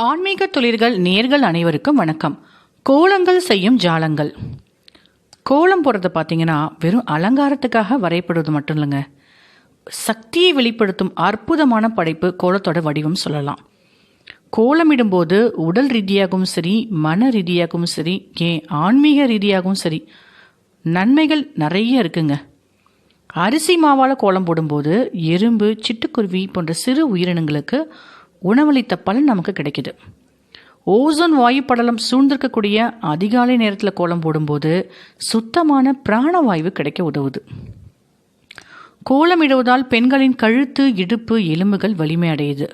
ஆன்மீக தொழில்கள் நேர்கள் அனைவருக்கும் வணக்கம். கோலங்கள் செய்யும் ஜாலங்கள். கோலம் போடுறது பார்த்தீங்கன்னா வெறும் அலங்காரத்துக்காக வரையப்படுவது மட்டும் இல்லைங்க. சக்தியை வெளிப்படுத்தும் அற்புதமான படைப்பு கோலத்தோட வடிவம் சொல்லலாம். கோலமிடும்போது உடல் ரீதியாகவும் சரி மன ரீதியாகவும் சரி ஏன் ஆன்மீக ரீதியாகவும் சரி நன்மைகள் நிறைய இருக்குங்க. அரிசி மாவால் கோலம் போடும்போது எறும்பு சிட்டுக்குருவி போன்ற சிறு உயிரினங்களுக்கு உணவளித்த பலன் நமக்கு கிடைக்குது. ஓசோன் வாயு படலம் சூழ்ந்திருக்கக்கூடிய அதிகாலை நேரத்தில் கோலம் போடும்போது சுத்தமான பிராணவாயு கிடைக்க உதவுது. கோலமிடுவதால் பெண்களின் கழுத்து இடுப்பு எலும்புகள் வலிமை அடையுது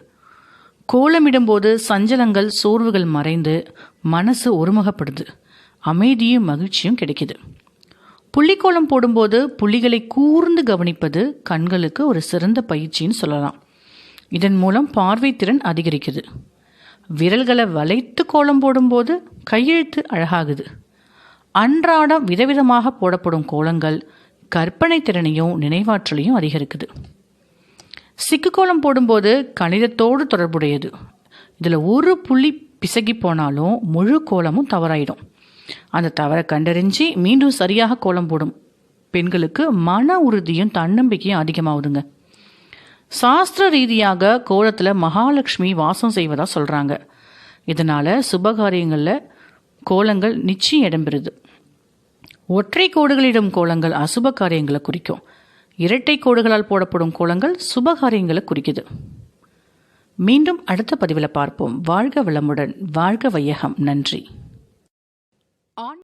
கோலமிடும்போது சஞ்சலங்கள் சோர்வுகள் மறைந்து மனசு ஒருமுகப்படுது. அமைதியும் மகிழ்ச்சியும் கிடைக்குது. புள்ளிக்கோலம் போடும்போது புள்ளிகளை கூர்ந்து கவனிப்பது கண்களுக்கு ஒரு சிறந்த பயிற்சின்னு சொல்லலாம். இதன் மூலம் பார்வை திறன் அதிகரிக்குது. விரல்களை வளைத்து கோலம் போடும்போது கையெழுத்து அழகாகுது. அன்றாடம் விதவிதமாக போடப்படும் கோலங்கள் கற்பனை திறனையும் நினைவாற்றலையும் அதிகரிக்குது. சிக்கு கோலம் போடும்போது கணிதத்தோடு தொடர்புடையது. இதில் ஒரு புள்ளி பிசகி போனாலும் முழு கோலமும் தவறாயிடும். அந்த தவறை கண்டறிஞ்சு மீண்டும் சரியாக கோலம் போடும் பெண்களுக்கு மன உறுதியும் தன்னம்பிக்கையும் அதிகமாகுதுங்க. சாஸ்திர ரீதியாக கோலத்தில் மகாலட்சுமி வாசம் செய்வதாக சொல்கிறாங்க இதனால் சுபகாரியங்களில் கோலங்கள் நிச்சயம் இடம்பெறுது. ஒற்றை கோடுகளிடும் கோலங்கள் அசுப காரியங்களை குறிக்கும். இரட்டை கோடுகளால் போடப்படும் கோலங்கள் சுபகாரியங்களை குறிக்குது. மீண்டும் அடுத்த பதிவில் பார்ப்போம். வாழ்க வளமுடன். வாழ்க வையகம். நன்றி.